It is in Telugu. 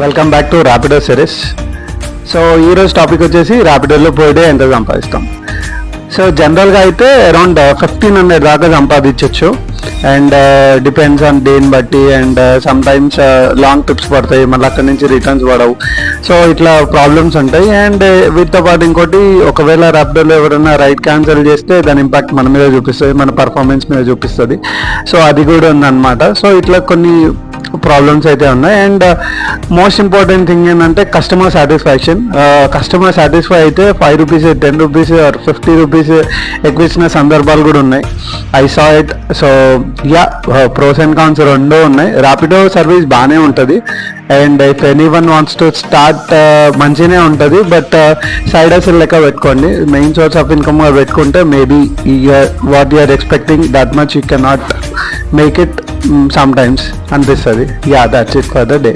Welcome back to Rapido series so ఈరోజు టాపిక్ వచ్చేసి ర్యాపిడోలో పోయి డే ఎంత సంపాదిస్తాం? సో జనరల్గా అయితే అరౌండ్ ఫిఫ్టీన్ హండ్రెడ్ దాకా సంపాదించవచ్చు అండ్ డిపెండ్స్ uh, ఆన్ దేని బట్టి and sometimes long trips పడతాయి మళ్ళీ అక్కడి నుంచి రిటర్న్స్ పడవు. సో ఇట్లా ప్రాబ్లమ్స్ ఉంటాయి. అండ్ uh, వీటితో పాటు ఇంకోటి ఒకవేళ ర్యాపిడోలో ఎవరైనా రైడ్ క్యాన్సిల్ చేస్తే దాని ఇంపాక్ట్ మన మీద చూపిస్తుంది మన పర్ఫార్మెన్స్ మీద చూపిస్తుంది. సో అది కూడా ఉందన్నమాట. సో ఇట్లా కొన్ని ప్రాబ్లమ్స్ అయితే ఉన్నాయి. అండ్ మోస్ట్ ఇంపార్టెంట్ థింగ్ ఏంటంటే కస్టమర్ సాటిస్ఫాక్షన్ కస్టమర్ సాటిస్ఫై అయితే five rupees ten rupees or fifty rupees ఎక్కువ ఇచ్చిన సందర్భాలు కూడా ఉన్నాయి. I saw it so yeah pros and cons రెండూ ఉన్నాయి. ర్యాపిడో సర్వీస్ బాగానే ఉంటుంది. And if anyone wants to start మంచిగానే ఉంటుంది. బట్ సైడ్ అసలు లెక్క పెట్టుకోండి. మెయిన్ సోర్స్ ఆఫ్ ఇన్కమ్ పెట్టుకుంటే maybe what you're expecting that much you cannot make it some times అనిపిస్తుంది. Yeah that's it for the day